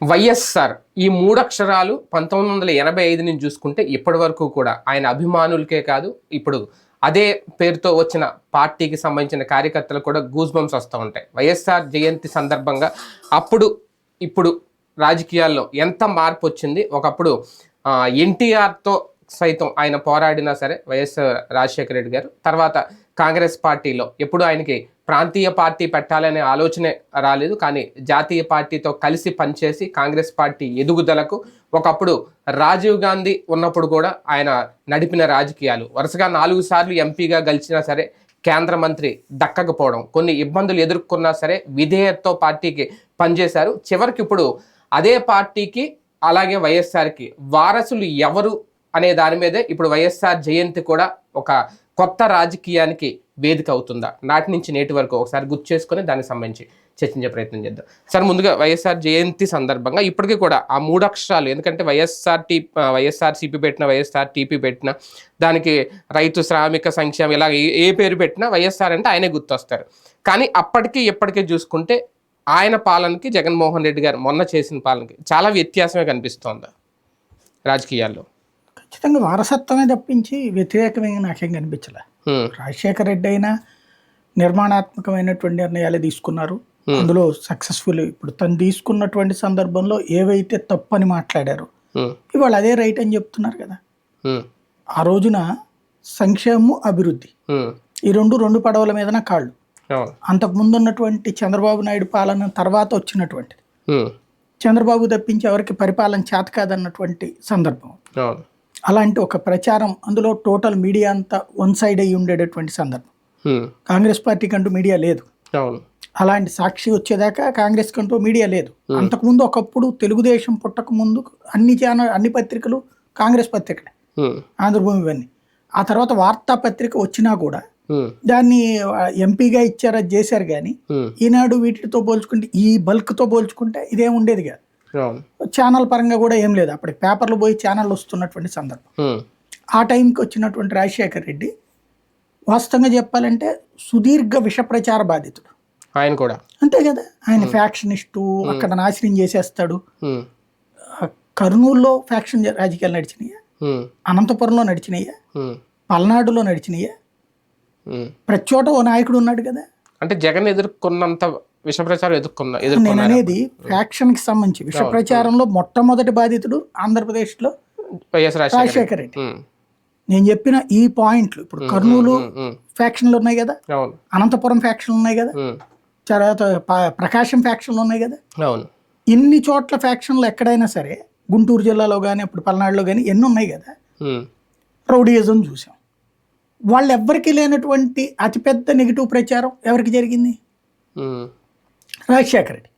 వైఎస్ఆర్ ఈ మూడక్షరాలు పంతొమ్మిది వందల ఎనభై ఐదు నుంచి చూసుకుంటే ఇప్పటి వరకు కూడా ఆయన అభిమానులకే కాదు ఇప్పుడు అదే పేరుతో వచ్చిన పార్టీకి సంబంధించిన కార్యకర్తలు కూడా గూస్ బంప్స్ వస్తూ ఉంటాయి. వైఎస్ఆర్ జయంతి సందర్భంగా అప్పుడు ఇప్పుడు రాజకీయాల్లో ఎంత మార్పు వచ్చింది? ఒకప్పుడు ఎన్టీఆర్తో సైతం ఆయన పోరాడినా సరే వైఎస్ రాజశేఖర రెడ్డి గారు తర్వాత కాంగ్రెస్ పార్టీలో. ఎప్పుడు ఆయనకి ప్రాంతీయ పార్టీ పెట్టాలనే ఆలోచనే రాలేదు కానీ జాతీయ పార్టీతో కలిసి పనిచేసి కాంగ్రెస్ పార్టీ ఎదుగుదలకు ఒకప్పుడు రాజీవ్ గాంధీ ఉన్నప్పుడు కూడా ఆయన నడిపిన రాజకీయాలు. వరుసగా నాలుగు సార్లు ఎంపీగా గెలిచినా సరే కేంద్ర మంత్రి దక్కకపోవడం కొన్ని ఇబ్బందులు ఎదుర్కొన్నా సరే విధేయతతో పార్టీకి పనిచేశారు. చివరికి ఇప్పుడు అదే పార్టీకి అలాగే వైఎస్ఆర్కి వారసులు ఎవరు అనే దాని మీదే ఇప్పుడు వైఎస్ఆర్ జయంతి కూడా ఒక కొత్త రాజకీయానికి వేదిక అవుతుందా? నాటి నుంచి నేటి వరకు ఒకసారి గుర్తు చేసుకొని దానికి సంబంధించి చర్చించే ప్రయత్నం చేద్దాం. సార్ ముందుగా వైఎస్ఆర్ జయంతి సందర్భంగా ఇప్పటికీ కూడా ఆ మూడు అక్షరాలు ఎందుకంటే వైఎస్ఆర్ టీ వైఎస్ఆర్ సిపి పెట్టిన వైఎస్ఆర్ టీపీ పెట్టిన దానికి రైతు శ్రామిక సంక్షేమం ఇలా ఏ- ఏ పేరు పెట్టినా వైఎస్ఆర్ అంటే ఆయనే గుర్తొస్తారు. కానీ అప్పటికి ఇప్పటికీ చూసుకుంటే ఆయన పాలనకి జగన్మోహన్ రెడ్డి గారు మొన్న చేసిన పాలనకి చాలా వ్యత్యాసమే కనిపిస్తోంది రాజకీయాల్లో. ఖచ్చితంగా వారసత్వమే తప్పించి వ్యతిరేకమే నాకేం కనిపించలే. రాజశేఖర రెడ్డి అయినా నిర్మాణాత్మకమైనటువంటి నిర్ణయాలు తీసుకున్నారు. అందులో సక్సెస్ఫుల్ ఇప్పుడు తను తీసుకున్నటువంటి సందర్భంలో ఏవైతే తప్పని మాట్లాడారు ఇవాళ అదే రైట్ అని చెప్తున్నారు కదా. ఆ రోజున సంక్షేమం అభివృద్ధి. ఈ రెండు రెండు పడవల మీదన కాళ్ళు. అంతకు ముందు ఉన్నటువంటి చంద్రబాబు నాయుడు పాలన తర్వాత వచ్చినటువంటిది. చంద్రబాబు తప్పించి ఎవరికి పరిపాలన చేత కాదన్నటువంటి సందర్భం. అలాంటి ఒక ప్రచారం అందులో టోటల్ మీడియా అంతా వన్ సైడ్ అయ్యి ఉండేటటువంటి సందర్భం. కాంగ్రెస్ పార్టీకి అంటూ మీడియా లేదు. అలాంటి సాక్షి వచ్చేదాకా కాంగ్రెస్ కంటూ మీడియా లేదు. అంతకుముందు ఒకప్పుడు తెలుగుదేశం పుట్టక ముందు అన్ని ఛానల్ అన్ని పత్రికలు కాంగ్రెస్ పత్రికలే. ఆంధ్రభూమి ఇవన్నీ ఆ తర్వాత వార్తాపత్రిక వచ్చినా కూడా దాన్ని ఎంపీగా ఇచ్చారు చేశారు కానీ ఈనాడు వీటితో పోల్చుకుంటే ఈ బల్క్తో పోల్చుకుంటే ఇదేం ఉండేది కాదు. ఛానల్ పరంగా కూడా ఏం లేదు. అప్పటికి పేపర్లు పోయి ఛానల్ వస్తున్నటువంటి సందర్భం. హ్మ్, ఆ టైంకి వచ్చినటువంటి రాజశేఖర్ రెడ్డి వాస్తవంగా చెప్పాలంటే సుదీర్ఘ విష ప్రచార బాధితుడు. ఆయన కూడా. అంతే కదా? ఆయన ఫ్యాక్షనిస్టు అక్కడ నాశనం చేసేస్తాడు. కర్నూలులో ఫ్యాక్షన్ రాజకీయాలు నడిచినాయా? అనంతపురంలో నడిచినాయా? పల్నాడులో నడిచినాయా. ప్రతి చోట ఓ నాయకుడు ఉన్నాడు కదా? అంటే జగన్ ఎదుర్కొన్నంత విష ప్రచారం నేను అనేది ఫ్యాక్షన్కి సంబంధించి. విష ప్రచారంలో మొట్టమొదటి బాధితుడు ఆంధ్రప్రదేశ్లో వైఎస్ రాజశేఖర్ రెడ్డి. నేను చెప్పిన ఈ పాయింట్లు ఇప్పుడు కర్నూలు. ఫ్యాక్షన్లు ఉన్నాయి కదా? అనంతపురం ఫ్యాక్షన్లు ఉన్నాయి కదా? తర్వాత ప్రకాశం ఫ్యాక్షన్లు ఉన్నాయి కదా? ఇన్ని చోట్ల ఫ్యాక్షన్లు ఎక్కడైనా సరే గుంటూరు జిల్లాలో కానీ అప్పుడు పల్నాడులో కానీ ఎన్ని ఉన్నాయి కదా? రౌడీయిజం చూసాం. వాళ్ళు ఎవ్వరికి లేనటువంటి అతిపెద్ద నెగిటివ్ ప్రచారం ఎవరికి జరిగింది? రాజశేఖర రెడ్డి.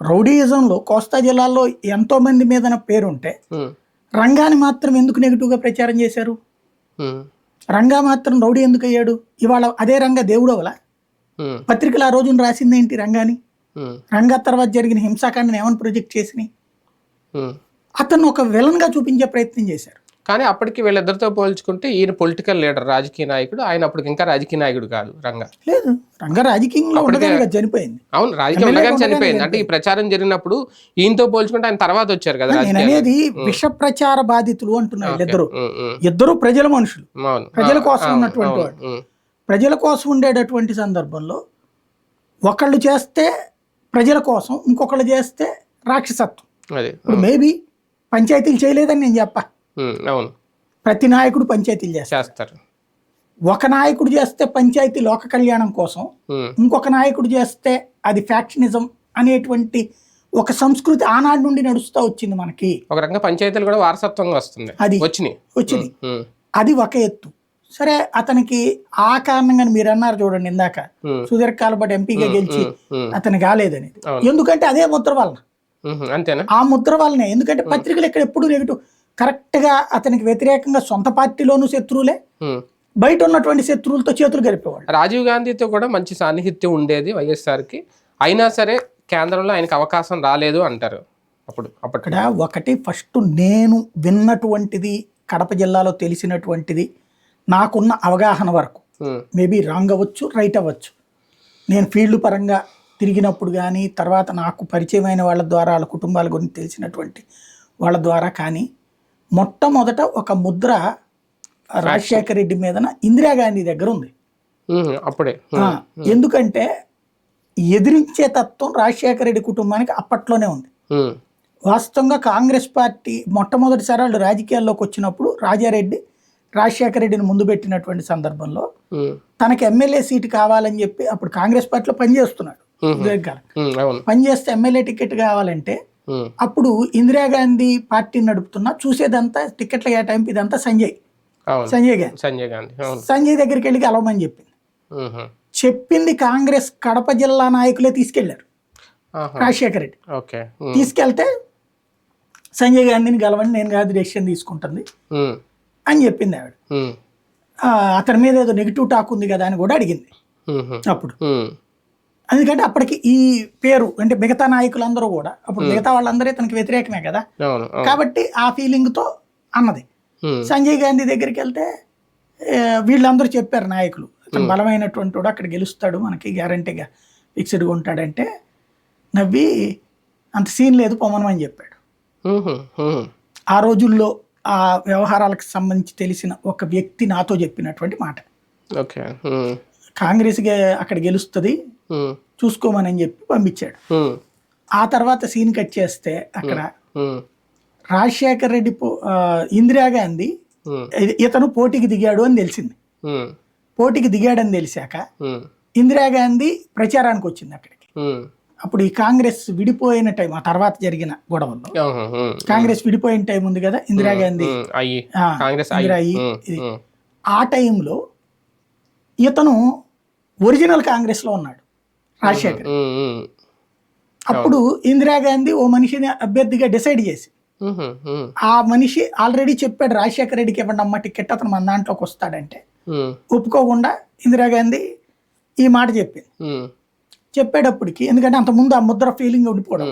రౌడీయిజంలో కోస్తా జిల్లాలో ఎంతో మంది మీద పేరుంటే హ్మ్, రంగాని మాత్రం ఎందుకు నెగిటివ్గా ప్రచారం చేశారు? రంగా మాత్రం రౌడీ ఎందుకు అయ్యాడు? ఇవాళ అదే రంగా దేవుడు అవలా పత్రికలు ఆ రోజున రాసింది ఏంటి రంగాని? రంగా తర్వాత జరిగిన హింసాకాండని ఏమని ప్రొజెక్ట్ చేసినాయి. అతను ఒక విలన్గా చూపించే ప్రయత్నం చేశారు. కానీ అప్పటికి వీళ్ళిద్దరితో పోల్చుకుంటే ఈయన పొలిటికల్ లీడర్ రాజకీయ నాయకుడు. ఆయన అప్పటికి ఇంకా రాజకీయ నాయకుడు కాదు రంగా. లేదు రంగా రాజకీయంలో చనిపోయింది. అవును రాజకీయం ఉండగానే చనిపోయింది. అంటే ఈ ప్రచారం జరిగినప్పుడు ఈయనతో పోల్చుకుంటే ఆయన తర్వాత వచ్చారు కదా అనేది విష ప్రచార బాధితులు అంటున్నారు ఇద్దరు. ఇద్దరు ప్రజల మనుషులు. ప్రజల కోసం ఉన్నటువంటి వాడు. ప్రజల కోసం ఉండేటటువంటి సందర్భంలో ఒకళ్ళు చేస్తే ప్రజల కోసం ఇంకొకళ్ళు చేస్తే రాక్షసత్వం. అదే. ఇప్పుడు మేబీ పంచాయతీలు చేయలేదని నేను చెప్పా. అవును. ప్రతి నాయకుడు పంచాయతీలు చేస్తారు. ఒక నాయకుడు చేస్తే పంచాయతీ లోక కళ్యాణం కోసం ఇంకొక నాయకుడు చేస్తే అది ఫ్యాక్షనిజం అనేటువంటి ఒక సంస్కృతి ఆనాడు నుండి నడుస్తూ వచ్చింది మనకి. ఒక రకంగా పంచాయతీలు కూడా వారసత్వంగా వస్తుంది అది. వచ్చినాయి. వచ్చింది. అది ఒక ఎత్తు. సరే అతనికి ఆ కారణంగా మీరు అన్నారు చూడండి ఇందాక. సుదీర్ఘకాల పాటు ఎంపీగా గెలిచి అతను కాలేదని అవును. ఎందుకంటే అదే ముద్ర వలన. అంతేనా? ఆ ముద్ర వల్లనే ఎందుకంటే పత్రికలు ఇక్కడ ఎప్పుడు నెగిటివ్ కరెక్ట్గా అతనికి వ్యతిరేకంగా సొంత పార్టీలోనూ శత్రువులే. బయట ఉన్నటువంటి శత్రువులతో చేతులు కలిపేవాళ్ళు రాజీవ్ గాంధీతో కూడా మంచి సాన్నిహిత్యం ఉండేది వైఎస్ఆర్కి. అయినా సరే కేంద్రంలో ఆయనకు అవకాశం రాలేదు అంటారు అప్పుడు అప్పటి ఇక్కడ ఒకటి ఫస్ట్ నేను విన్నటువంటిది కడప జిల్లాలో తెలిసినటువంటిది నాకున్న అవగాహన వరకు. మేబీ రాంగ్ అవ్వచ్చు రైట్ అవ్వచ్చు. నేను ఫీల్డ్ పరంగా తిరిగినప్పుడు కానీ తర్వాత నాకు పరిచయమైన వాళ్ళ ద్వారా వాళ్ళ కుటుంబాల గురించి తెలిసినటువంటి వాళ్ళ ద్వారా కానీ మొట్టమొదట ఒక ముద్ర రాజశేఖర రెడ్డి మీదన ఇందిరాగాంధీ దగ్గర ఉంది. అప్పుడే. ఎందుకంటే ఎదిరించే తత్వం రాజశేఖర రెడ్డి కుటుంబానికి అప్పట్లోనే ఉంది. వాస్తవంగా కాంగ్రెస్ పార్టీ మొట్టమొదటిసారి వాళ్ళు రాజకీయాల్లోకి వచ్చినప్పుడు రాజారెడ్డి రాజశేఖర రెడ్డిని ముందు పెట్టినటువంటి సందర్భంలో తనకి ఎమ్మెల్యే సీటు కావాలని చెప్పి అప్పుడు కాంగ్రెస్ పార్టీలో పనిచేస్తున్నాడు. పనిచేస్తే ఎమ్మెల్యే టికెట్ కావాలంటే అప్పుడు ఇందిరాగాంధీ పార్టీని నడుపుతున్నా చూసేదంతా టికెట్ల కేటాయింపు ఇదంతా సంజయ్. సంజయ్ గాంధీ సంజయ్ గాంధీ సంజయ్ దగ్గరికి వెళ్ళి కలవమని చెప్పింది. చెప్పింది కాంగ్రెస్ కడప జిల్లా నాయకులే తీసుకెళ్ళారు. రాజశేఖర రెడ్డి. తీసుకెళ్తే సంజయ్ గాంధీని గెలవండి నేను కాదు డెసిషన్ తీసుకుంటుంది అని చెప్పింది ఆవిడ. అతని మీద ఏదో నెగిటివ్ టాక్ ఉంది కదా అని కూడా అడిగింది. అప్పుడు. ఎందుకంటే అప్పటికి ఈ పేరు అంటే మిగతా నాయకులందరూ కూడా అప్పుడు మిగతా వాళ్ళందరూ ఇతనికి వ్యతిరేకమే కదా. కాబట్టి ఆ ఫీలింగ్తో అన్నది. ఉమ్, సంజయ్ గాంధీ దగ్గరికి వెళ్తే వీళ్ళందరూ చెప్పారు నాయకులు. అతను బలమైనటువంటి వాడు అక్కడ గెలుస్తాడు మనకి గ్యారంటీగా ఫిక్స్డ్గా ఉంటాడంటే నవ్వి అంత సీన్ లేదు పొమ్మనమని చెప్పాడు. ఆ రోజుల్లో ఆ వ్యవహారాలకు సంబంధించి తెలిసిన ఒక వ్యక్తి నాతో చెప్పినటువంటి మాట. ఓకే ఉమ్, కాంగ్రెస్ గే- అక్కడ గెలుస్తుంది చూసుకోమని చెప్పి పంపించాడు. ఆ తర్వాత సీన్ కట్ చేస్తే అక్కడ రాజశేఖర్ రెడ్డి ఇందిరాగాంధీ ఇతను పోటీకి దిగాడు అని తెలిసింది. పోటీకి దిగాడని తెలిసాక ఇందిరాగాంధీ ప్రచారానికి వచ్చింది అక్కడికి. అప్పుడు ఈ కాంగ్రెస్ విడిపోయిన టైం ఆ తర్వాత జరిగిన గొడవల్లో కాంగ్రెస్ విడిపోయిన టైం ఉంది కదా ఇందిరాగాంధీ అయ్యి. ఆ టైంలో ఇతను ఒరిజినల్ కాంగ్రెస్లో ఉన్నాడు. రాజశేఖర్. అప్పుడు ఇందిరాగాంధీ ఓ మనిషిని అభ్యర్థిగా డిసైడ్ చేసి ఆ మనిషి ఆల్రెడీ చెప్పాడు రాజశేఖర రెడ్డికి ఇవ్వండి అమ్మ టికెట్ అతను మన దాంట్లోకి వస్తాడంటే. ఒప్పుకోకుండా ఇందిరాగాంధీ ఈ మాట చెప్పింది. చెప్పేటప్పటికి ఎందుకంటే అంత ముందు ఆ ముద్ర ఫీలింగ్ ఉండిపోవడం.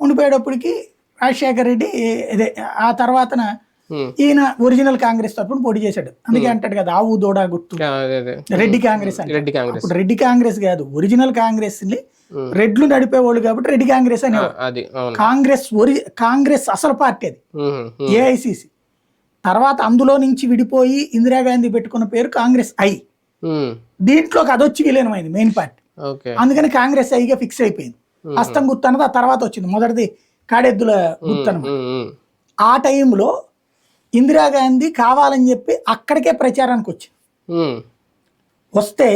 ఉండిపోయేటప్పటికి రాజశేఖర రెడ్డి ఇదే ఆ తర్వాతన. ఈయన ఒరిజినల్ కాంగ్రెస్ తరపున పోటీ చేశాడు. అందుకే అంటాడు కదా ఆవు దూడ గుర్తు రెడ్డి కాంగ్రెస్ అని రెడ్డి కాంగ్రెస్. రెడ్డి కాంగ్రెస్ కాదు ఒరిజినల్ కాంగ్రెస్ని ఉమ్. రెడ్లు నడిపేవాళ్ళు కాబట్టి రెడ్డి కాంగ్రెస్ అని కాంగ్రెస్ ఒరి కాంగ్రెస్ అసలు పార్టీ అది. ఏఐసిసి. తర్వాత అందులో నుంచి విడిపోయి ఇందిరాగాంధీ పెట్టుకున్న పేరు కాంగ్రెస్ ఐ. దీంట్లోకి అదొచ్చి విలీనమైంది మెయిన్ పార్టీ. అందుకని కాంగ్రెస్ ఐగా ఫిక్స్ అయిపోయింది. హస్తం గుర్తు అన్నది ఆ తర్వాత వచ్చింది. మొదటిది కాడెద్దుల గుర్తు ఉమ్, ఆ టైంలో ఇందిరాగాంధీ కావాలని చెప్పి అక్కడికే ప్రచారానికి వచ్చింది. వస్తే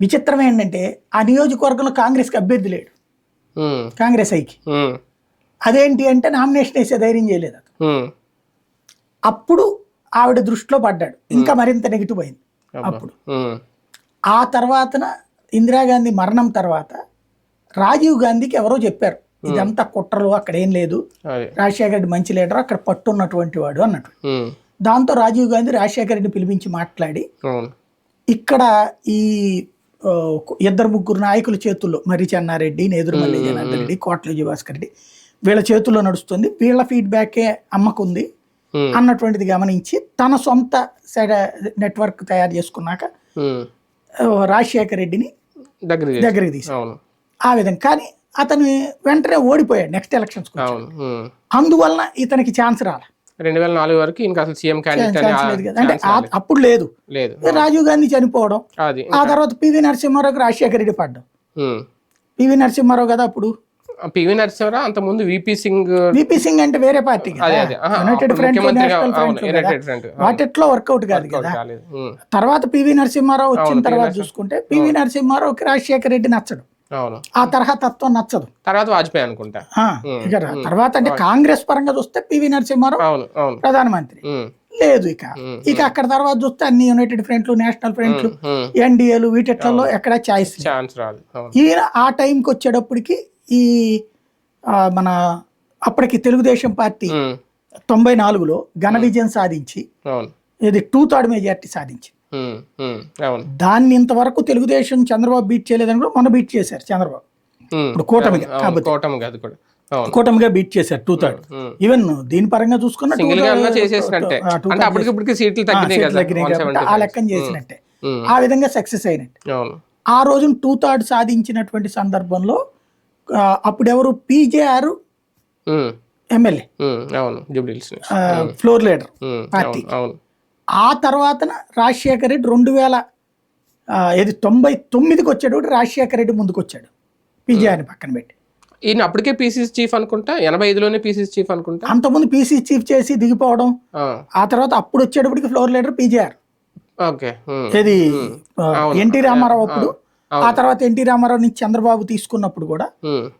విచిత్రం ఏంటంటే ఆ నియోజకవర్గంలో కాంగ్రెస్కి అభ్యర్థి లేడు. కాంగ్రెస్ ఐకి. అదేంటి అంటే నామినేషన్ వేసే ధైర్యం చేయలేదు అతను. అప్పుడు ఆవిడ దృష్టిలో పడ్డాడు. ఇంకా మరింత నెగిటివ్ అయింది. అప్పుడు. ఆ తర్వాతన ఇందిరాగాంధీ మరణం తర్వాత రాజీవ్ గాంధీకి ఎవరో చెప్పారు. ఇదంతా కుట్రలు అక్కడ ఏం లేదు. రాజశేఖర రెడ్డి మంచి లీడర్ అక్కడ పట్టున్నటువంటి వాడు అన్నట్టు. దాంతో రాజీవ్ గాంధీ రాజశేఖర రెడ్డిని పిలిపించి మాట్లాడి ఇక్కడ ఈ ఇద్దరు ముగ్గురు నాయకుల చేతుల్లో మర్రి చెన్నారెడ్డి నేదురుమల్లి జనార్దన్ రెడ్డి కోట్ల విజయభాస్కర్ రెడ్డి వీళ్ళ చేతుల్లో నడుస్తుంది. వీళ్ళ ఫీడ్బ్యాకే అమ్మకుంది అన్నటువంటిది గమనించి తన సొంత సైడ్ నెట్వర్క్ తయారు చేసుకున్నాక రాజశేఖర రెడ్డిని దగ్గరికి చేసి- దగ్గరికి తీసి అవును. ఆ విధంగా కానీ అతను వెంటనే ఓడిపోయాడు నెక్స్ట్ ఎలక్షన్స్. అందువలన ఇతనికి ఛాన్స్ రాల. రెండు వేల నాలుగు వరకు ఇంకా అసలు సీఎం క్యాండిడేట్ అంటే. అప్పుడు లేదు. లేదు. రాజీవ్ గాంధీ చనిపోవడం. ఆ తర్వాత పివి నరసింహారావుకి రాజశేఖర రెడ్డి పడ్డం. పివి నరసింహారావు కదా అప్పుడు? పివి నరసింహరావు అంత ముందు విపి సింగ్ విపి సింగ్ అంటే వేరే party united front national front వాటిట్లో work out కాదు కదా. తర్వాత పివి నరసింహారావు వచ్చిన తర్వాత చూసుకుంటే పివి నరసింహారావుకి రాజశేఖర రెడ్డి నచ్చడు. ఆ తరహా తత్వం నచ్చదు. తర్వాత వాజ్పేయి అనుకుంటా. ఇక తర్వాత అంటే కాంగ్రెస్ పరంగా చూస్తే పివి నరసింహారావు ప్రధానమంత్రి. లేదు ఇక. ఇక అక్కడ తర్వాత చూస్తే అన్ని యునైటెడ్ ఫ్రంట్లు నేషనల్ ఫ్రంట్లు. ఎన్డీఏలు వీటిట్లలో ఎక్కడ ఛాయిస్ ఈయన ఆ టైంకి వచ్చేటప్పటికి ఈ మన అప్పటికి తెలుగుదేశం పార్టీ తొంభై నాలుగులో ఘన విజయం సాధించి ఇది టూ థర్డ్ మెజార్టీ సాధించి ఉమ్, ఉమ్, అవును దాన్ని ఇంతవరకు తెలుగుదేశం చంద్రబాబు బీట్ చేయలేదని కూడా మొన్న బీట్ చేశారు చంద్రబాబు. ఇప్పుడు కూటమిగా కూటమి కాదు కూడా. అవును. కూటమిగా బీట్ చేశారు టూ థర్డ్. ఈవెన్ దీని పరంగా చూసుకున్న two సింగిల్గా third- అన్నా చేసేసినట్టే. ఆ, సీట్లు లెక్కన చేసినట్టే. ఆ విధంగా సక్సెస్ అయినట్టు. ఆ రోజున టూ థర్డ్ సాధించినటువంటి సందర్భంలో ఆ, అప్పుడు ఎవరు PJR MLA. Floor leader party. ఆ తర్వాతన రాజశేఖర రెడ్డి రెండు వేల ఏది తొంభై తొమ్మిదికి వచ్చాడు రాజశేఖర రెడ్డి ముందుకు వచ్చాడు పీజేఆర్ని పక్కన పెట్టి. ఈయన అప్పటికే పీసీసీ చీఫ్ అనుకుంటా? ఎనభై ఐదులోనే పీసీసీ చీఫ్ అనుకుంటా? అంతకుముందు పీసీ చీఫ్ చేసి దిగిపోవడం ఆ, తర్వాత అప్పుడు వచ్చేటప్పటికి floor leader PJR. Okay. Um, ఏది అవును. ఎన్టీ రామారావు అప్పుడు. ఆ తర్వాత ఎన్టీ రామారావు నుంచి చంద్రబాబు తీసుకున్నప్పుడు కూడా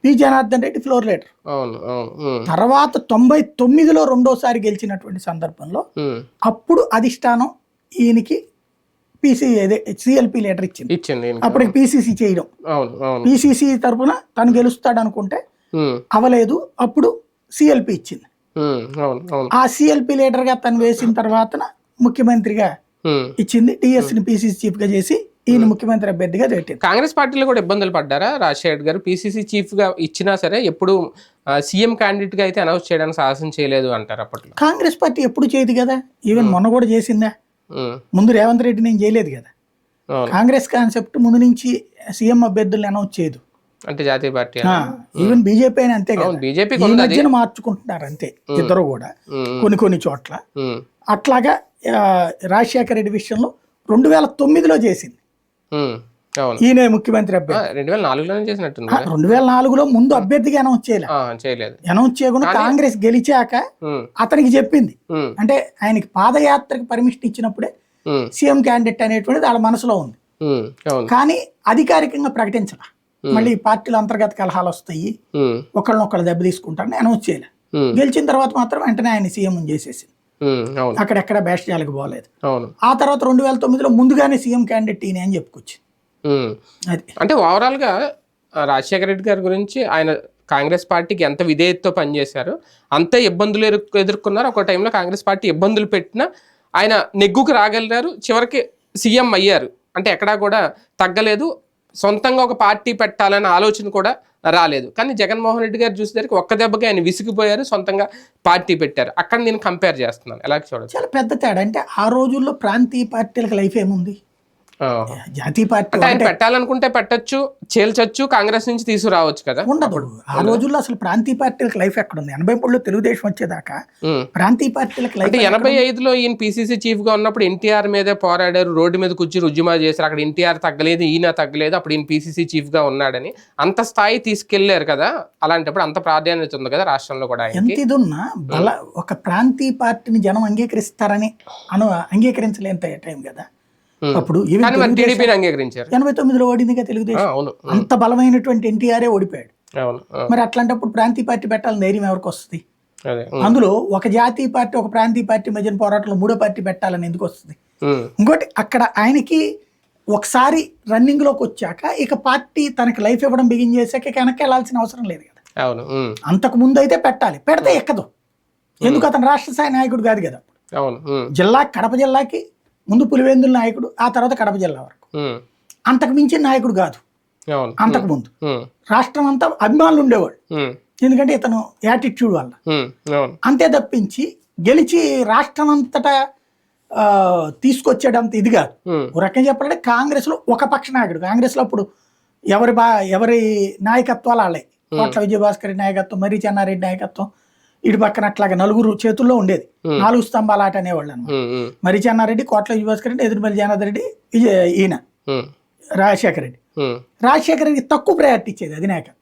P Janardhan Reddy floor leader. తర్వాత తొంభై తొమ్మిదిలో రెండోసారి గెలిచినటువంటి సందర్భంలో అప్పుడు అధిష్టానం ఈయనకి పీసీ అదే సిఎల్పి లీడర్ ఇచ్చింది. అప్పటికి పీసీసీ చేయడం. పీసీసీ తరపున తను గెలుస్తాడు అనుకుంటే అవలేదు అప్పుడు సిఎల్పి ఇచ్చింది. ఆ సిఎల్పి లీడర్గా తను వేసిన తర్వాత ముఖ్యమంత్రిగా. ఇచ్చింది టీఎస్ని పీసీసీ చీఫ్గా చేసి ఈయన ముఖ్యమంత్రి అభ్యర్థిగా పెట్టింది కాంగ్రెస్ పార్టీలో కూడా ఇబ్బందులు పడ్డారా? రాజశేఖర్ గారు పీసీసీ చీఫ్గా ఇచ్చినా సరే ఎప్పుడు సీఎం క్యాండిడేట్గా అయితే అనౌన్స్ చేయడానికి సాహసం చేయలేదు అంటారు అప్పట్లో. కాంగ్రెస్ పార్టీ ఎప్పుడు చేయదు కదా? ఈవెన్ మొన్న కూడా చేసిందా? ఉమ్, ముందు రేవంత్ రెడ్డి నేను చేయలేదు కదా? కాంగ్రెస్ కాన్సెప్ట్ ముందు నుంచి సీఎం అభ్యర్థుల్ని అనౌన్స్ చేయదు. అంటే జాతీయ పార్టీ ఈవెన్ బీజేపీ అయినా అంతే కదా? అది మధ్యన మార్చుకుంటున్నారు అంతే ఇద్దరు కూడా. కొన్ని కొన్ని చోట్ల. అట్లాగా రాజశేఖర రెడ్డి విషయంలో రెండు వేల తొమ్మిదిలో చేసింది. ఈయన ముఖ్యమంత్రి అభ్యర్థి. రెండు వేల నాలుగులోనే చేసినట్టుంది ఆ, రెండు వేల నాలుగులో ముందు అభ్యర్థిగా అనౌన్స్ చేయలేదు. అనౌన్స్ చేయకుండా కాంగ్రెస్ గెలిచాక అతనికి చెప్పింది. అంటే ఆయనకి పాదయాత్రకు పర్మిషన్ ఇచ్చినప్పుడే సీఎం క్యాండిడేట్ అనేటువంటిది వాళ్ళ మనసులో ఉంది. కానీ అధికారికంగా ప్రకటించాల. మళ్ళీ పార్టీల అంతర్గత కలహాలు వస్తాయి. ఒకళ్ళనొకళ్ళు దెబ్బ తీసుకుంటారని అనౌన్స్ చేయలే. ఉమ్, గెలిచిన తర్వాత మాత్రం వెంటనే ఆయన సీఎం చేసేసింది. అక్కడెక్కడ బేస్టాలకు పోలేదు. అవును. ఆ తర్వాత రెండు వేల తొమ్మిదిలో ముందుగానే సీఎం క్యాండిడేట్ ఈయన అని. అది. అంటే ఓవరాల్గా రాజశేఖర రెడ్డి గారి గురించి ఆయన కాంగ్రెస్ పార్టీకి ఎంత విధేయతతో పనిచేశారు అంతే ఇబ్బందులు ఎదుర్కొ- ఎదుర్కొన్నారు. ఒక టైంలో కాంగ్రెస్ పార్టీ ఇబ్బందులు పెట్టినా ఆయన నెగ్గుకు రాగలిగారు. చివరికి సీఎం అయ్యారు. అంటే ఎక్కడా కూడా తగ్గలేదు. సొంతంగా ఒక పార్టీ పెట్టాలనే ఆలోచన కూడా రాలేదు. కానీ జగన్మోహన్ రెడ్డి గారు చూసేసరికి ఒక్క దెబ్బకి ఆయన విసిగిపోయారు సొంతంగా పార్టీ పెట్టారు. అక్కడ నేను కంపేర్ చేస్తున్నాను. ఎలా చూడొచ్చు చాలా పెద్ద తేడా. అంటే ఆ రోజుల్లో ప్రాంతీయ పార్టీలకు లైఫ్ ఏముంది? జాతీయ పార్టీ ఆయన పెట్టాలనుకుంటే పెట్టొచ్చు చేల్చొచ్చు కాంగ్రెస్ నుంచి తీసుకురావచ్చు కదా? ఉండదు. ఆ రోజుల్లో అసలు ప్రాంతీయ పార్టీలకు లైఫ్ ఎక్కడ ఉంది ఎనభై మూడులో తెలుగుదేశం వచ్చేదాకా. ప్రాంతీయ పార్టీలకు లైఫ్ అంటే ఎనభై ఐదులో ఈయన పిసిసి చీఫ్గా ఉన్నప్పుడు ఎన్టీఆర్ మీదే పోరాడారు రోడ్డు మీద కూర్చుని ఉద్యమా చేశారు. అక్కడ ఎన్టీఆర్ తగ్గలేదు ఈయన తగ్గలేదు అప్పుడు ఈయన పిసిసి చీఫ్గా ఉన్నాడని. అంత స్థాయి తీసుకెళ్ళారు కదా? అలాంటప్పుడు అంత ప్రాధాన్యత ఉంది కదా రాష్ట్రంలో కూడా ఎంత ఇది ఉన్నా బల ఒక ప్రాంతీయ పార్టీని జనం అంగీకరిస్తారని అను అంగీకరించలేంత టైం కదా. అప్పుడు తెలుగుదేశం టీడీపీని అంగీకరించారు. ఎనభై తొమ్మిదిలో ఓడిందిగా తెలుగుదేశం. అవును. ఉమ్, అంత బలమైనటువంటి ఎన్టీఆర్ఏ ఓడిపోయాడు. ఆ, మరి అట్లాంటప్పుడు ప్రాంతీయ పార్టీ పెట్టాలని ధైర్యం ఎవరికి వస్తుంది? ఉమ్, అందులో ఒక జాతీయ పార్టీ ఒక ప్రాంతీయ పార్టీ మధ్యన పోరాటంలో మూడో పార్టీ పెట్టాలని ఎందుకు వస్తుంది? ఇంకోటి అక్కడ ఆయనకి ఒకసారి రన్నింగ్లోకి వచ్చాక ఇక పార్టీ తనకి లైఫ్ ఇవ్వడం బిగిన్ చేశాక వెనక్కి వెళ్ళాల్సిన అవసరం లేదు కదా. అవును. అంతకు ముందు అయితే పెట్టాలి. పెడితే ఎక్కదు. ఎందుకు? అతను రాష్ట్ర స్థాయి నాయకుడు కాదు కదా. అవును. జిల్లా కడప జిల్లాకి ముందు పులివెందుల నాయకుడు ఆ తర్వాత కడప జిల్లా వరకు. అంతకు మించిన నాయకుడు కాదు. అంతకు ముందు. రాష్ట్రం అంతా అభిమానులు ఉండేవాడు ఎందుకంటే ఇతను యాటిట్యూడ్ వల్ల. అంతే తప్పించి గెలిచి రాష్ట్రం అంతటా తీసుకొచ్చేటంత ఇది కాదు. ఒక రకంగా చెప్పాలంటే కాంగ్రెస్లో ఒక పక్ష నాయకుడు. కాంగ్రెస్లో అప్పుడు ఎవరి బా ఎవరి నాయకత్వాలు వాళ్ళే. కోట్ల విజయభాస్కర్ నాయకత్వం మర్రి చెన్నారెడ్డి నాయకత్వం ఇటు పక్కన అట్లాగా నలుగురు చేతుల్లో ఉండేది. నాలుగు స్తంభాల ఆట అనేవాళ్ళు అనమాట మర్రి చెన్నారెడ్డి కోట్ల విజయభాస్కర్ రెడ్డి ఎదురుమల్లి జనార్దన్ రెడ్డి ఈయన. రాజశేఖర రెడ్డి. రాజశేఖర రెడ్డికి తక్కువ ప్రయారిటీ ఇచ్చేది అధినాయకత్వం.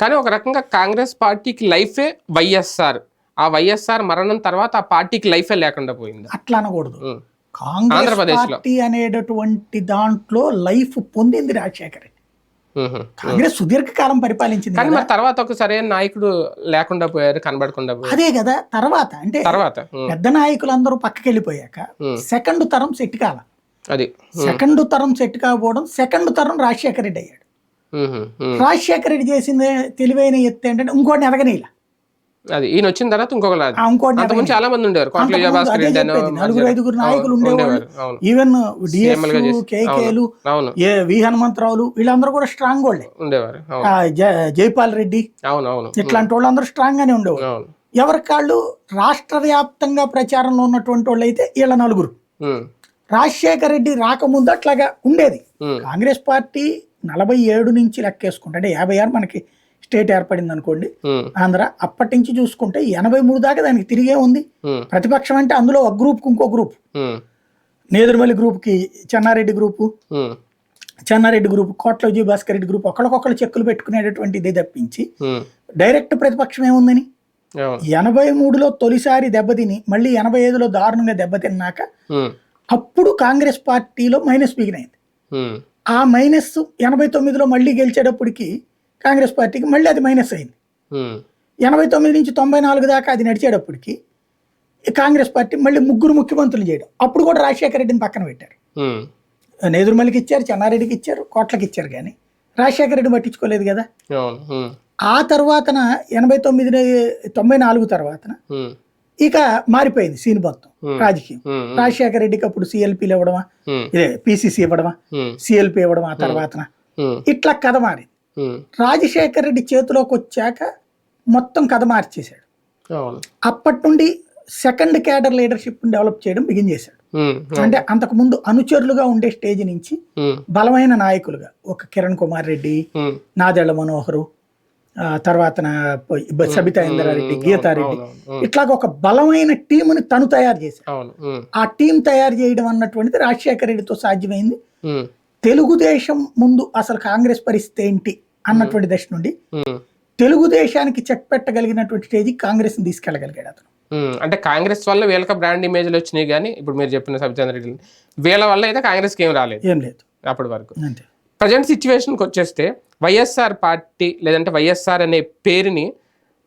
కానీ ఒక రకంగా కాంగ్రెస్ పార్టీకి లైఫే వైఎస్ఆర్. ఆ వైఎస్ఆర్ మరణం తర్వాత ఆ పార్టీకి లైఫే లేకుండా పోయింది. అట్లా అనకూడదు. కాంగ్రెస్. పార్టీ అనేటటువంటి దాంట్లో లైఫ్ పొందింది రాజశేఖర రెడ్డి. కాంగ్రెస్ సుదీర్ఘకాలం పరిపాలించింది కానీ. మరి తర్వాత ఒక సరైన నాయకుడు లేకుండా పోయారు కనబడకుండా అదే కదా తర్వాత అంటే తర్వాత పెద్ద నాయకులందరూ పక్కకి వెళ్ళిపోయాక సెకండ్ తరం సెట్ కాల. అది సెకండ్ తరం సెట్ కాకపోవడం సెకండ్ తరం రాజశేఖర రెడ్డి అయ్యాడు. రాజశేఖర రెడ్డి చేసింది తెలివైన ఎత్తు ఏంటంటే ఇంకోటిని ఎదగనీల. అది ఈయన వచ్చిన తర్వాత అంతకుముందు చాలా మంది ఉండేవారు. నలుగురు. ఐదుగురు నాయకులు ఉండేవాళ్ళు. ఉండేవారు ఈవెన్ కేకేలు వి హనుమంతరావులు వీళ్ళందరూ కూడా స్ట్రాంగ్ వాళ్ళే. ఉండేవారు జైపాల్ రెడ్డి. అవును అవును. ఇట్లాంటి వాళ్ళందరూ స్ట్రాంగ్ గానే ఉండేవాళ్ళు. అవును. ఎవరి కాళ్ళు రాష్ట్ర వ్యాప్తంగా ప్రచారంలో ఉన్నటువంటి వాళ్ళు అయితే వీళ్ళ నలుగురు. రాజశేఖర రెడ్డి రాకముందు అట్లాగా ఉండేది. కాంగ్రెస్ పార్టీ నలభై ఏడు నుంచి లెక్కేసుకుంటే అంటే యాభై ఆరు మనకి స్టేట్ ఏర్పడింది అనుకోండి ఆంధ్ర అప్పటి నుంచి చూసుకుంటే ఎనభై మూడు దాకా దానికి తిరిగే ఉంది. ప్రతిపక్షం అంటే అందులో ఒక గ్రూప్కి ఇంకో గ్రూప్. నేదురుమల్లి గ్రూప్కి చెన్నారెడ్డి గ్రూపు. చెన్నారెడ్డి గ్రూప్ కోట్ల విజయ భాస్కర్ రెడ్డి గ్రూప్ ఒకరికొకరు చెక్కులు పెట్టుకునేటటువంటి ఇది తప్పించి డైరెక్ట్ ప్రతిపక్షం ఏముందని? ఎనభై మూడులో తొలిసారి దెబ్బతిని మళ్ళీ ఎనభై ఐదులో దారుణంగా దెబ్బతిన్నాక అప్పుడు కాంగ్రెస్ పార్టీలో మైనస్ బిగినైంది. ఆ మైనస్ ఎనభై తొమ్మిదిలో మళ్ళీ గెలిచేటప్పటికి కాంగ్రెస్ పార్టీకి మళ్ళీ అది మైనస్ అయింది. ఎనభై తొమ్మిది నుంచి తొంభై నాలుగు దాకా అది నడిచేటప్పటికి కాంగ్రెస్ పార్టీ మళ్ళీ ముగ్గురు ముఖ్యమంత్రులు చేయడం. అప్పుడు కూడా రాజశేఖర రెడ్డిని పక్కన పెట్టారు. నేదురుమల్లికి ఇచ్చారు చెన్నారెడ్డికి ఇచ్చారు కోట్లకి ఇచ్చారు కానీ రాజశేఖర రెడ్డి పట్టించుకోలేదు కదా. ఆ తర్వాతన ఎనభై తొమ్మిది తొంభై నాలుగు తర్వాతన ఉమ్, ఇక మారిపోయింది సీన్ మొత్తం. రాజకీయం. రాజశేఖర రెడ్డికి అప్పుడు సిఎల్పీలు ఇవ్వడమా? ఇదే పిసిసి ఇవ్వడమా? సిఎల్పి ఇవ్వడమా ఆ తర్వాతన? ఇట్లా కథ మారింది. రాజశేఖర రెడ్డి చేతిలోకి వచ్చాక మొత్తం కథ మార్చేశాడు. అప్పటి నుండి సెకండ్ క్యాడర్ లీడర్షిప్ డెవలప్ చేయడం బిగిన్ చేశాడు. అంటే అంతకుముందు అనుచరులుగా ఉండే స్టేజ్ నుంచి బలమైన నాయకులుగా ఒక కిరణ్ కుమార్ రెడ్డి నాదెళ్ళ మనోహరు ఆ తర్వాత సబితా ఇంద్రారెడ్డి గీతారెడ్డి ఇట్లాగ ఒక బలమైన టీముని తను తయారు చేశాడు. ఆ టీం తయారు చేయడం అన్నటువంటిది రాజశేఖర రెడ్డితో సాధ్యమైంది. తెలుగుదేశం ముందు అసలు కాంగ్రెస్ పరిస్థితి ఏంటి అన్నటువంటి దశ నుండి తెలుగుదేశానికి చెక్ పెట్టగలిగినటువంటి స్టేజ్కి కాంగ్రెస్ని తీసుకెళ్ళగలిగాడు అతను. అంటే కాంగ్రెస్ వల్ల వీళ్ళకి బ్రాండ్ ఇమేజ్లు వచ్చినాయి కానీ ఇప్పుడు మీరు చెప్పిన సబిచంద్ర రెడ్డి వీళ్ళ వల్ల అయితే కాంగ్రెస్కి ఏం రాలేదు. ఏం లేదు. అప్పటి వరకు. ప్రజెంట్ సిచ్యువేషన్కి వచ్చేస్తే వైఎస్ఆర్ పార్టీ లేదంటే వైఎస్ఆర్ అనే పేరుని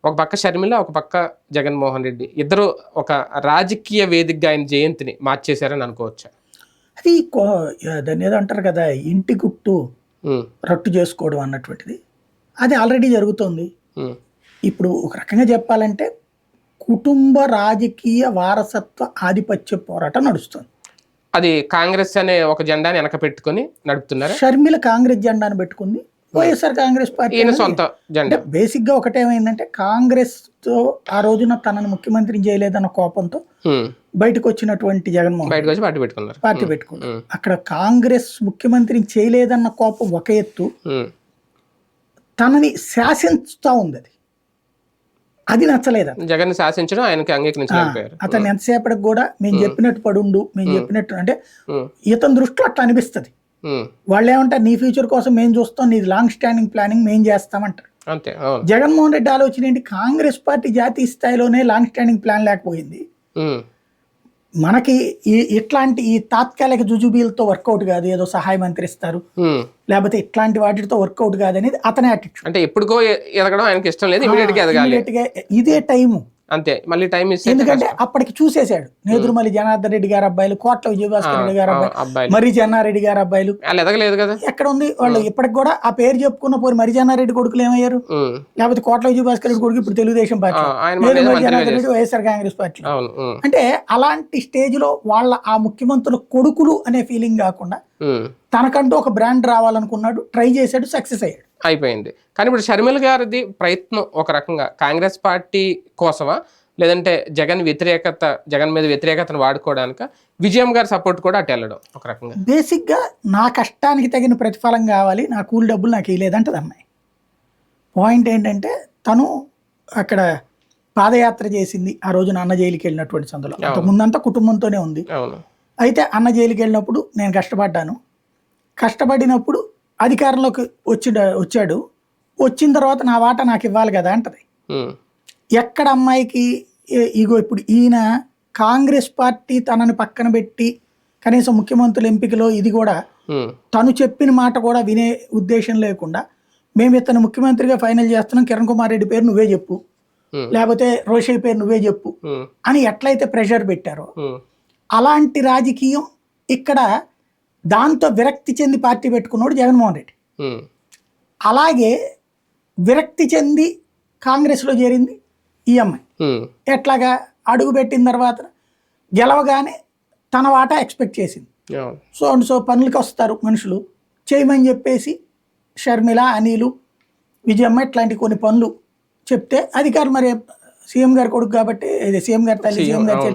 ఒక పక్క షర్మిల ఒక పక్క జగన్మోహన్ రెడ్డి ఇద్దరు ఒక రాజకీయ వేదికగా ఆయన జయంతిని మార్చేశారని అనుకోవచ్చు? అది కో- దాన్ని ఏదో అంటారు కదా ఇంటి గుట్టు రట్టు చేసుకోవడం అన్నటువంటిది. అది ఆల్రెడీ జరుగుతోంది. ఇప్పుడు ఒక రకంగా చెప్పాలంటే కుటుంబ రాజకీయ వారసత్వ ఆధిపత్య పోరాటం నడుస్తుంది. అది కాంగ్రెస్ అనే ఒక జెండాని వెనక పెట్టుకొని నడుపుతున్నారా? షర్మిల కాంగ్రెస్ జెండాను పెట్టుకుంది. వైఎస్ఆర్ కాంగ్రెస్ పార్టీ సొంత అంటే బేసిక్గా ఒకటేమైందంటే కాంగ్రెస్తో ఆ రోజున తనను ముఖ్యమంత్రి చేయలేదన్న కోపంతో బయటకు వచ్చినటువంటి జగన్మోహన్ బయటకు వచ్చి పార్టీ పెట్టుకున్నారు. పార్టీ పెట్టుకుంది ఉమ్, అక్కడ కాంగ్రెస్ ముఖ్యమంత్రిని చేయలేదన్న కోపం ఒక ఎత్తు. తనని శాసిస్తూ ఉంది అది. అది నచ్చలేదు. జగన్ శాసించడం ఆయనకి అంగీకరించలేకపోయారు అతను ఎంతసేపటికి కూడా మేము చెప్పినట్టు పడుండు మేము చెప్పినట్టు అంటే ఇతని దృష్టిలో అట్లా అనిపిస్తుంది. వాళ్ళు ఏమంటారు నీ ఫ్యూచర్ కోసం మేము చూస్తాం నీది లాంగ్ స్టాండింగ్ ప్లానింగ్ మేము చేస్తామంటారు. అంతే జగన్మోహన్ రెడ్డి ఆలోచన ఏంటి? కాంగ్రెస్ పార్టీ జాతీయ స్థాయిలోనే లాంగ్ స్టాండింగ్ ప్లాన్ లేకపోయింది. మనకి ఈ ఇట్లాంటి ఈ తాత్కాలిక జుజుబీలతో వర్కౌట్ కాదు ఏదో సహాయ మంత్రి ఇస్తారు. ఉమ్. లేకపోతే ఇట్లాంటి వాటితో వర్కౌట్ కాదు అనేది అతని యాటిట్యూడ్ అంటే ఎప్పుడుకో ఎదగడం ఆయనకి ఇష్టం లేదు ఇమీడియట్గా ఇదే టైము. అంతే. మళ్ళీ టైం ఇస్తే ఎందుకంటే అప్పటికి చూసేశాడు. నేదురుమల్లి జనార్దన్ రెడ్డి గారి అబ్బాయిలు కోట్ల విజయభాస్కర్ రెడ్డి గారి అబ్బాయిలు. మరి చెన్నారెడ్డి గారి అబ్బాయిలు. ఎదగలేదు కదా? ఎక్కడ ఉంది? వాళ్ళు ఇప్పటికి కూడా ఆ పేరు చెప్పుకున్న పోయి మరి చెన్నారెడ్డి కొడుకులు ఏమయ్యారు? లేకపోతే కోట్ల విజయభాస్కర్ రెడ్డి కొడుకు ఇప్పుడు Telugu Desam party Nedurumalli Janardhan Reddy. YSR Congress party అంటే అలాంటి స్టేజ్లో వాళ్ళ ఆ ముఖ్యమంత్రుల కొడుకులు అనే ఫీలింగ్ కాకుండా తనకంటూ ఒక బ్రాండ్ రావాలనుకున్నాడు ట్రై చేశాడు సక్సెస్ అయ్యాడు. అయిపోయింది. కానీ ఇప్పుడు షర్మిల గారిది ప్రయత్నం ఒక రకంగా కాంగ్రెస్ పార్టీ కోసమా? లేదంటే జగన్ వ్యతిరేకత జగన్ మీద వ్యతిరేకతను వాడుకోవడానిక? విజయం గారి సపోర్ట్ కూడా అటు వెళ్ళడం ఒక రకంగా. బేసిక్గా నా కష్టానికి తగిన ప్రతిఫలం కావాలి నా కూలి డబ్బులు నాకు ఇవ్వలేదంటది అమ్మాయి. పాయింట్ ఏంటంటే తను అక్కడ పాదయాత్ర చేసింది ఆ రోజున అన్న జైలుకి వెళ్ళినటువంటి సందులో. ముందంతా కుటుంబంతోనే ఉంది. అయితే అన్న జైలుకి వెళ్ళినప్పుడు నేను కష్టపడ్డాను. కష్టపడినప్పుడు అధికారంలోకి వచ్చి వచ్చాడు. వచ్చిన తర్వాత నా వాటా నాకు ఇవ్వాలి కదా అంటది. ఎక్కడ అమ్మాయికి ఇగో ఇప్పుడు ఈయన కాంగ్రెస్ పార్టీ తనని పక్కన పెట్టి కనీసం ముఖ్యమంత్రుల ఎంపికలో ఇది కూడా తను చెప్పిన మాట కూడా వినే ఉద్దేశం లేకుండా మేము ఇతను ముఖ్యమంత్రిగా ఫైనల్ చేస్తున్నాం. కిరణ్ కుమార్ రెడ్డి పేరు నువ్వే చెప్పు. లేకపోతే రోషయ్య పేరు నువ్వే చెప్పు. అని ఎట్లయితే ప్రెషర్ పెట్టారో అలాంటి రాజకీయం ఇక్కడ దాంతో విరక్తి చెంది పార్టీ పెట్టుకున్నాడు జగన్మోహన్ రెడ్డి. అలాగే విరక్తి చెంది కాంగ్రెస్లో చేరింది ఈ అమ్మాయి. ఉమ్, ఎట్లాగా అడుగు పెట్టిన తర్వాత గెలవగానే తన వాటా ఎక్స్పెక్ట్ చేసింది. సో అండ్ సో పనులకి వస్తారు మనుషులు. చేయమని చెప్పేసి షర్మిల అనిలు విజయమ్మ ఇట్లాంటి కొన్ని పనులు చెప్తే అధికారులు మరి సీఎం గారి కొడుకు కాబట్టి సీఎం గారి తల్లి సీఎం, గారి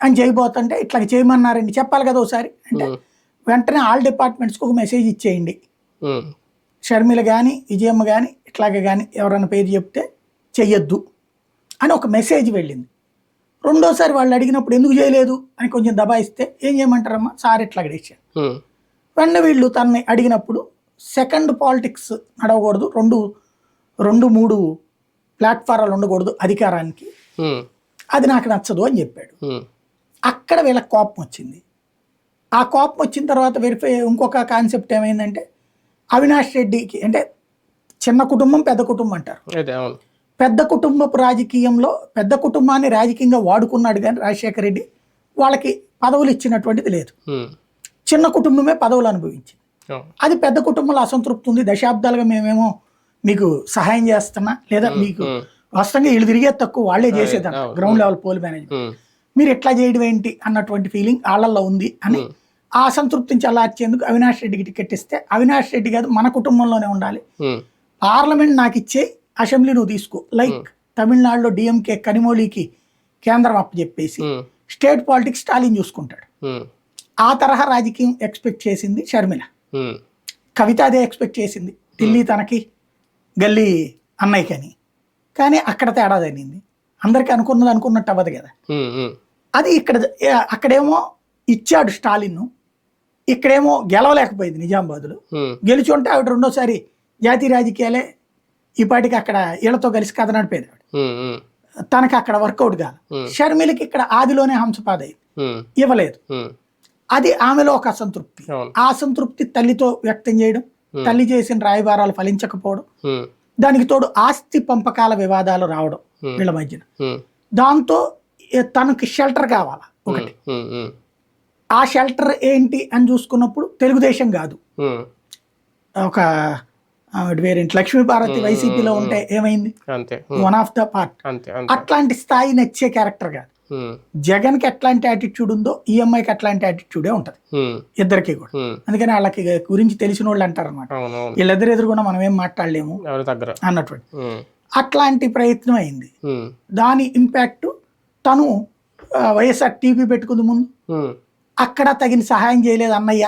అని చేయబోతుంటే ఇట్లా చేయమన్నారండి. చెప్పాలి కదా ఒకసారి అంటే వెంటనే ఆల్ డిపార్ట్మెంట్స్కి ఒక మెసేజ్ ఇచ్చేయండి. షర్మిల కానీ విజయమ్మ కానీ ఇట్లాగే కానీ ఎవరైనా పేరు చెప్తే చెయ్యొద్దు అని ఒక మెసేజ్ వెళ్ళింది. రెండోసారి వాళ్ళు అడిగినప్పుడు ఎందుకు చేయలేదు అని కొంచెం దబాయిస్తే ఏం చేయమంటారమ్మా? సార్ ఇట్లా అడిగారు వెంటనే వీళ్ళు తనని అడిగినప్పుడు సెకండ్ పాలిటిక్స్ నడవకూడదు రెండు రెండు మూడు ప్లాట్ఫారాలు ఉండకూడదు అధికారానికి. అది నాకు నచ్చదు అని చెప్పాడు. అక్కడ వీళ్ళకి కోపం వచ్చింది. ఆ కోపం వచ్చిన తర్వాత వెరిఫై ఇంకొక కాన్సెప్ట్ ఏమైందంటే అవినాష్ రెడ్డికి అంటే చిన్న కుటుంబం పెద్ద కుటుంబం అంటారు. పెద్ద కుటుంబపు రాజకీయంలో పెద్ద కుటుంబాన్ని రాజకీయంగా వాడుకున్నాడు కానీ రాజశేఖర రెడ్డి వాళ్ళకి పదవులు ఇచ్చినటువంటిది లేదు. చిన్న కుటుంబమే పదవులు అనుభవించింది. అది పెద్ద కుటుంబంలో అసంతృప్తి ఉంది. దశాబ్దాలుగా మేమేమో మీకు సహాయం చేస్తున్నా లేదా మీకు వాస్తవంగా వీళ్ళు తిరిగే తక్కువ వాళ్ళే చేసేదంట. అవును. గ్రౌండ్ లెవెల్ పోల్ మేనేజ్మెంట్ మీరు ఎట్లా చేయడం ఏంటి అన్నటువంటి ఫీలింగ్ వాళ్ళల్లో ఉంది అని ఆ అసంతృప్తిని చల్లార్చేందుకు అవినాష్ రెడ్డికి టికెట్ ఇస్తే అవినాష్ రెడ్డి కాదు మన కుటుంబంలోనే ఉండాలి. పార్లమెంట్ నాకు ఇచ్చే అసెంబ్లీ నువ్వు తీసుకో. లైక్ తమిళనాడులో డిఎంకే కనిమొళికి కేంద్రం అప్పచెప్పేసి ఉమ్, స్టేట్ పాలిటిక్స్ స్టాలిన్ చూసుకుంటాడు. ఆ తరహా రాజకీయం ఎక్స్పెక్ట్ చేసింది షర్మిల. కవిత అదే ఎక్స్పెక్ట్ చేసింది. ఢిల్లీ తనకి గల్లీ అన్నయ్యకి అని. కానీ అక్కడ తేడా జరిగింది. అందరికీ అనుకున్నది అనుకున్నట్టు అవ్వదు కదా. అది ఇక్కడ అక్కడేమో ఇచ్చాడు స్టాలిన్ ఇక్కడేమో గెలవలేకపోయింది నిజామాబాద్లో. గెలిచి ఉంటే ఆవిడ రెండోసారి జాతీయ రాజకీయాలే ఈ పాటికి అక్కడ వీళ్ళతో కలిసి కథ నడిపేది తనకి అక్కడ వర్కౌట్ కాదు. షర్మిలకి ఇక్కడ ఆదిలోనే హంసపాద ఇవ్వలేదు. అది ఆమెలో ఒక అసంతృప్తి. ఆ అసంతృప్తి తల్లితో వ్యక్తం చేయడం. తల్లి చేసిన రాయబారాలు ఫలించకపోవడం దానికి తోడు ఆస్తి పంపకాల వివాదాలు రావడం. వీళ్ళ మధ్యన. దాంతో తనకి షెల్టర్ కావాలా? ఒకటి. ఆ షెల్టర్ ఏంటి అని చూసుకున్నప్పుడు తెలుగుదేశం కాదు. ఒక ఆవిడ వేరేంటి లక్ష్మీపార్వతి వైసీపీలో ఉంటే ఏమైంది? వన్ ఆఫ్ ద పార్ట్ అట్లాంటి స్థాయి నచ్చే క్యారెక్టర్ కాదు. ఉమ్, జగన్కి ఎట్లాంటి యాటిట్యూడ్ ఉందో ఈఎంఐకి అట్లాంటి యాటిట్యూడే ఉంటుంది. ఇద్దరికి కూడా. అందుకని వాళ్ళకి గురించి తెలిసిన వాళ్ళు అంటారు అనమాట వీళ్ళిద్దరు ఎదురుగుండా మనం ఏం మాట్లాడలేము అన్నటువంటి. అట్లాంటి ప్రయత్నం అయింది. దాని ఇంపాక్ట్ తను వైఎస్ఆర్ టీపీ పెట్టుకుంది ముందు. అక్కడ తగిన సహాయం చేయలేదు అన్నయ్య.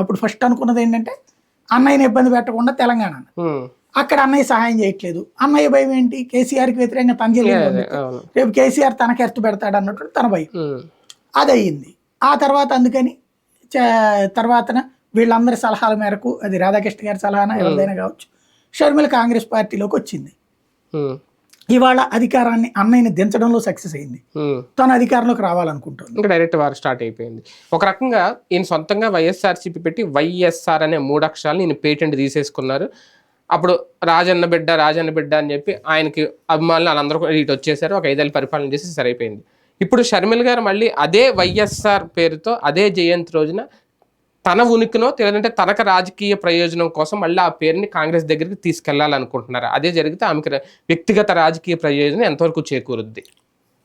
అప్పుడు ఫస్ట్ అనుకున్నది ఏంటంటే అన్నయ్యని ఇబ్బంది పెట్టకుండా తెలంగాణ. అక్కడ అన్నయ్య సహాయం చేయట్లేదు. అన్నయ్య భయం ఏంటి? కేసీఆర్కి వ్యతిరేకంగా అవును. రేపు కేసీఆర్ తనకి ఎర్తు పెడతాడు అన్నట్టు తన భయం. అది అయ్యింది ఆ తర్వాత అందుకని తర్వాతన వీళ్ళందరి సలహాల మేరకు అది రాధాకృష్ణ గారి సలహాన ఎవరిదైనా కావచ్చు షర్మిల కాంగ్రెస్ పార్టీలోకి వచ్చింది. ఇవాళ అధికారాన్ని అన్నయ్యని దించడంలో సక్సెస్ అయింది. తను అధికారంలోకి రావాలనుకుంటుంది. ఇంకా డైరెక్ట్ వారు స్టార్ట్ అయిపోయింది. ఒక రకంగా ఈయన సొంతంగా వైఎస్ఆర్సీపీ పెట్టి వైఎస్ఆర్ అనే మూడు అక్షరాలు ఈయన పేటెంట్ తీసేసుకున్నారు. అప్పుడు రాజన్న బిడ్డ రాజన్న బిడ్డ అని చెప్పి ఆయనకి అభిమానులు వాళ్ళందరూ ఇటు వచ్చేసారు. ఒక ఐదేళ్ళు పరిపాలన చేసి సరిపోయింది. ఇప్పుడు షర్మిల గారు మళ్ళీ అదే వైఎస్ఆర్ పేరుతో అదే జయంతి రోజున తన ఉనికినో లేదంటే తనక రాజకీయ ప్రయోజనం కోసం మళ్ళీ ఆ పేరుని కాంగ్రెస్ దగ్గరికి తీసుకెళ్ళాలనుకుంటున్నారు. అదే జరిగితే ఆమెకి వ్యక్తిగత రాజకీయ ప్రయోజనం ఎంతవరకు చేకూరుద్ది?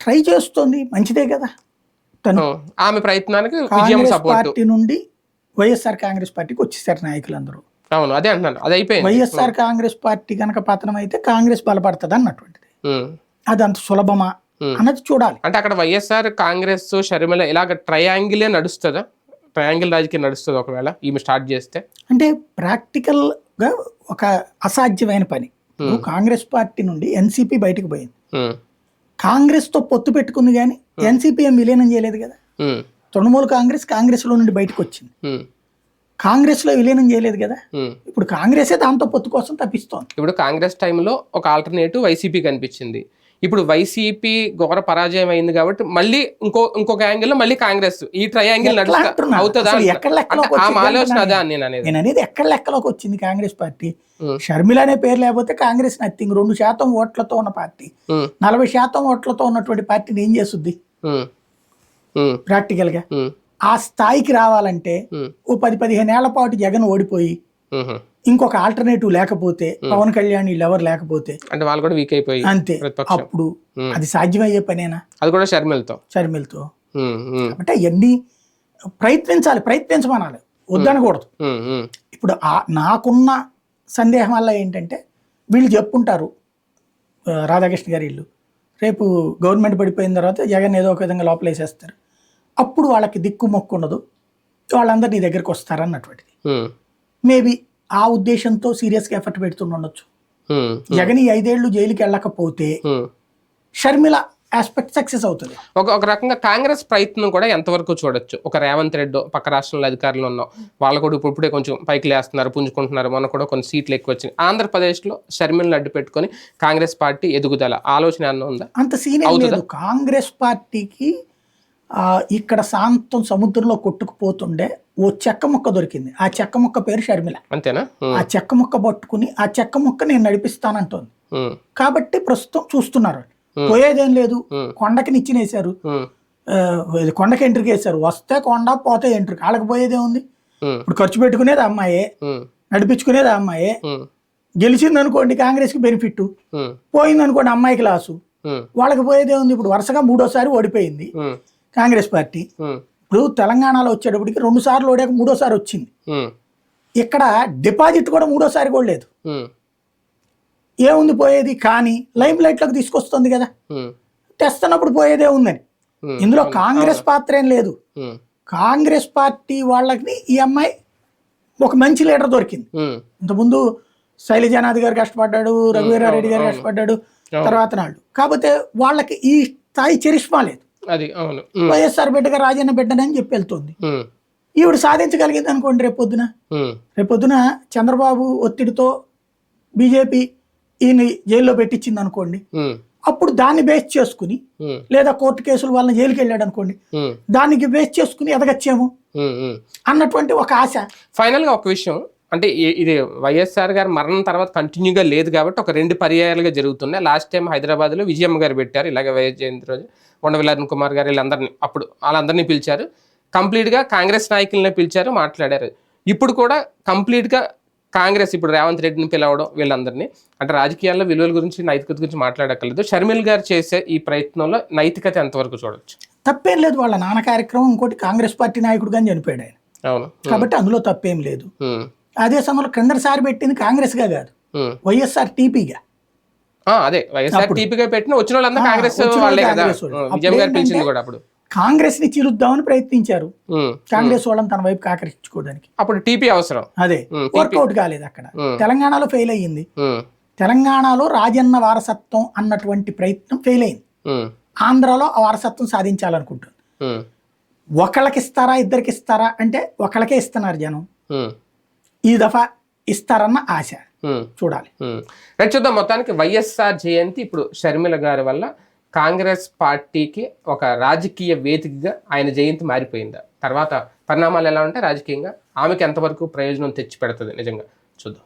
ట్రై చేస్తుంది మంచిదే కదా. తను ఆమె ప్రయత్నానికి విజయం సపోర్ట్. పార్టీ నుండి వైఎస్ఆర్ కాంగ్రెస్ పార్టీకి వచ్చేసారు నాయకులందరూ. అవును అదే అంటున్నాను. అది అయిపోయింది. వైఎస్ఆర్ కాంగ్రెస్ పార్టీ కనుక పతనం అయితే కాంగ్రెస్ బలపడుతుంది అన్నటువంటిది. అది అంత సులభమా. అన్నది చూడాలి. అంటే అక్కడ వైఎస్ఆర్ కాంగ్రెస్ షర్మిల ఇలాగ ట్రయాంగిలే నడుస్తుందా? ట్రయాంగిల్ రాజకీయం నడుస్తుంది ఒకవేళ ఈమె స్టార్ట్ చేస్తే. అంటే ప్రాక్టికల్గా ఒక అసాధ్యమైన పని. ఇప్పుడు కాంగ్రెస్ పార్టీ నుండి ఎన్సీపీ బయటకు పోయింది. ఉమ్, కాంగ్రెస్తో పొత్తు పెట్టుకుంది కానీ ఎన్సీపీ ఏం విలీనం చేయలేదు కదా. తృణమూల్ కాంగ్రెస్ కాంగ్రెస్లో నుండి బయటకు వచ్చింది. కాంగ్రెస్లో విలీనం చేయలేదు కదా. ఇప్పుడు కాంగ్రెసే దాంతో పొత్తు కోసం తప్పిస్తోంది. ఇప్పుడు కాంగ్రెస్ టైంలో ఒక ఆల్టర్నేటివ్ వైసీపీ కనిపించింది. ఇప్పుడు వైసీపీ ఘోర పరాజయం అయింది కాబట్టి మళ్ళీ ఇంకో ఇంకొక యాంగిల్ మళ్ళీ కాంగ్రెస్ ఈ ట్రయాంగిల్? అవుతుందా ఆలోచన అదా నేను అనేది. నేను అనేది ఎక్కడ లెక్కలోకి వచ్చింది కాంగ్రెస్ పార్టీ? షర్మిల అనే పేరు లేకపోతే కాంగ్రెస్ నథింగ్ రెండు శాతం ఓట్లతో ఉన్న పార్టీ. నలభై శాతం ఓట్లతో ఉన్నటువంటి పార్టీని ఏం చేస్తుంది? ప్రాక్టికల్గా ఆ స్థాయికి రావాలంటే ఓ పది పదిహేను ఏళ్ళ పాటు జగన్ ఓడిపోయి. ఇంకొక ఆల్టర్నేటివ్ లేకపోతే పవన్ కళ్యాణ్ వీళ్ళు ఎవరు లేకపోతే అంటే వాళ్ళు కూడా వీక్ అయిపోయి అంతే. అప్పుడు. అది సాధ్యమయ్యే పనేనా? అది కూడా షర్మిలతో. షర్మిలతో. కాబట్టి అవన్నీ ప్రయత్నించాలి ప్రయత్నించమనాలి. వద్దనకూడదు. ఇప్పుడు నాకున్న సందేహం వల్ల ఏంటంటే వీళ్ళు చెప్పుంటారు రాధాకృష్ణ గారి ఇల్లు. రేపు గవర్నమెంట్ పడిపోయిన తర్వాత జగన్ ఏదో ఒక విధంగా లోపలేసేస్తారు. అప్పుడు వాళ్ళకి దిక్కు మొక్కు ఉండదు వాళ్ళందరూ నీ దగ్గరికి వస్తారన్నటువంటిది. ఉమ్, మేబీ ఆ ఉద్దేశంతో సీరియస్గా ఎఫర్ట్ పెడుతుండొచ్చు జగన్ ఈ ఐదేళ్ళు జైలుకి వెళ్ళకపోతే. షర్మిల ఆస్పెక్ట్ సక్సెస్ అవుతుంది. ఒక ఒక రకంగా కాంగ్రెస్ ప్రయత్నం కూడా ఎంతవరకు చూడొచ్చు? ఒక రేవంత్ రెడ్డి పక్క రాష్ట్రంలో అధికారులు ఉన్నాం. వాళ్ళు కూడా ఇప్పుడు ఇప్పుడే కొంచెం పైకి లేస్తున్నారు పుంజుకుంటున్నారు. మొన్న కూడా కొన్ని సీట్లు ఎక్కువ వచ్చినాయి. ఆంధ్రప్రదేశ్లో షర్మిలను అడ్డు పెట్టుకొని కాంగ్రెస్ పార్టీ ఎదుగుదల. ఆలోచన ఏమన్నా ఉందా? అంత సీన్? లేదు. కాంగ్రెస్ పార్టీకి ఆ, ఇక్కడ శాంతం సముద్రంలో కొట్టుకుపోతుండే. ఓ చెక్క ముక్క దొరికింది. ఆ చెక్క ముక్క పేరు షర్మిల. అంతేనా? ఆ చెక్క ముక్క పట్టుకుని ఆ చెక్క ముక్క నేను నడిపిస్తానంటోంది. కాబట్టి ప్రస్తుతం చూస్తున్నారు పోయేదేం లేదు. కొండకి నిచ్చినేశారు. కొండకి ఎంట్రీకి వేశారు వస్తే కొండ పోతే ఎంట్రీ. వాళ్ళకి పోయేదే ఉంది. ఇప్పుడు ఖర్చు పెట్టుకునేది అమ్మాయే. నడిపించుకునేది అమ్మాయే. గెలిచింది అనుకోండి కాంగ్రెస్కి బెనిఫిట్. ఉమ్, పోయింది అనుకోండి అమ్మాయికి లాసు. వాళ్ళకి పోయేదే ఉంది. ఇప్పుడు వరుసగా మూడోసారి ఓడిపోయింది. కాంగ్రెస్ పార్టీ. ఇప్పుడు తెలంగాణలో వచ్చేటప్పటికి రెండు సార్లు ఓడాక మూడోసారి వచ్చింది. ఇక్కడ డిపాజిట్ కూడా మూడోసారి కూడా లేదు. ఏముంది పోయేది? కానీ లైమ్ లైట్లోకి తీసుకొస్తుంది కదా. తెస్తున్నప్పుడు పోయేదే ఉందని. ఇందులో కాంగ్రెస్ పాత్ర ఏం లేదు. కాంగ్రెస్ పార్టీ వాళ్ళకి ఈ అమ్మాయి ఒక మంచి లీడర్ దొరికింది. ఇంతకుముందు శైలజానాథ్ గారు కష్టపడ్డాడు రఘువీరారెడ్డి గారు కష్టపడ్డాడు తర్వాత నాళ్ళు కాకపోతే వాళ్ళకి ఈ స్థాయి చరిష్మా లేదు. అది అవును. వైఎస్ఆర్ బిడ్డగా రాజన్న బిడ్డనని చెప్పి వెళ్తుంది. ఈవిడ సాధించగలిగింది అనుకోండి రేపొద్దున. రేపొద్దున చంద్రబాబు ఒత్తిడితో బీజేపీ ఈయన జైల్లో పెట్టించింది అనుకోండి. అప్పుడు దాన్ని బేస్ చేసుకుని లేదా కోర్టు కేసులు వాళ్ళని జైలుకి వెళ్ళాడు అనుకోండి. దానికి బేస్ చేసుకుని ఎదగచ్చేమో. అన్నటువంటి ఒక ఆశ. ఫైనల్గా ఒక విషయం. అంటే ఇది వైఎస్ఆర్ గారు మరణం తర్వాత కంటిన్యూగా లేదు కాబట్టి ఒక రెండు పర్యాయాలుగా జరుగుతున్నాయి. లాస్ట్ టైం హైదరాబాద్లో విజయమ్మ గారు పెట్టారు. ఇలాగ వైఎస్ జయంతి రోజు ఉండవల్లి అరుణ్ కుమార్ గారు వీళ్ళందరినీ అప్పుడు వాళ్ళందరినీ పిలిచారు. కంప్లీట్గా కాంగ్రెస్ నాయకులనే పిలిచారు మాట్లాడారు. ఇప్పుడు కూడా కంప్లీట్గా కాంగ్రెస్ ఇప్పుడు రేవంత్ రెడ్డిని పిలవడం వీళ్ళందరినీ. అంటే రాజకీయాల్లో విలువల గురించి నైతికత గురించి మాట్లాడక్కర్లేదు. షర్మిల్ గారు చేసే ఈ ప్రయత్నంలో నైతికత ఎంతవరకు చూడొచ్చు? తప్పేం లేదు. వాళ్ళ నాన్న కార్యక్రమం ఇంకోటి కాంగ్రెస్ పార్టీ నాయకుడు కానీ చనిపోయాడు ఆయన. అవును. కాబట్టి అందులో తప్పేం లేదు. అదే సమయంలో క్రిందసారి పెట్టింది కాంగ్రెస్గా కాదు. వైఎస్ఆర్ టీపీగా. అదే. వైఎస్ఆర్ టీపీగా పెట్టిన వచ్చిన వాళ్ళందరూ కాంగ్రెస్ వాళ్ళు కదా. కాంగ్రెస్ వాళ్ళు. ఉం, అప్పుడు విజయం గారు ఏంటంటే- పిలిచింది కూడా అప్పుడు. కాంగ్రెస్ని చిరుద్దామని ప్రయత్నించారు. కాంగ్రెస్ వాళ్ళని తన వైపు ఆకర్షించుకోవడానికి. అప్పుడు టీపీ అవసరం. అదే. వర్కౌట్ కాలేదు అక్కడ. తెలంగాణలో ఫెయిల్ అయ్యింది. తెలంగాణలో రాజన్న వారసత్వం అన్నటువంటి ప్రయత్నం ఫెయిల్ అయింది. ఆంధ్రాలో ఆ వారసత్వం సాధించాలనుకుంటుంది. ఒకళ్ళకి ఇస్తారా ఇద్దరికి ఇస్తారా అంటే ఒకళ్ళకే ఇస్తున్నారు జనం. ఈ దఫా ఇస్తారన్న ఆశ. చూడాలి. రైట్ చూద్దాం మొత్తానికి వైఎస్ఆర్ జయంతి ఇప్పుడు షర్మిల గారి వల్ల కాంగ్రెస్ పార్టీకి ఒక రాజకీయ వేదికగా ఆయన జయంతి మారిపోయిందా. తర్వాత పరిణామాలు ఎలా ఉంటాయి? రాజకీయంగా ఆమెకి ఎంతవరకు ప్రయోజనం తెచ్చి పెడుతుంది నిజంగా చూద్దాం.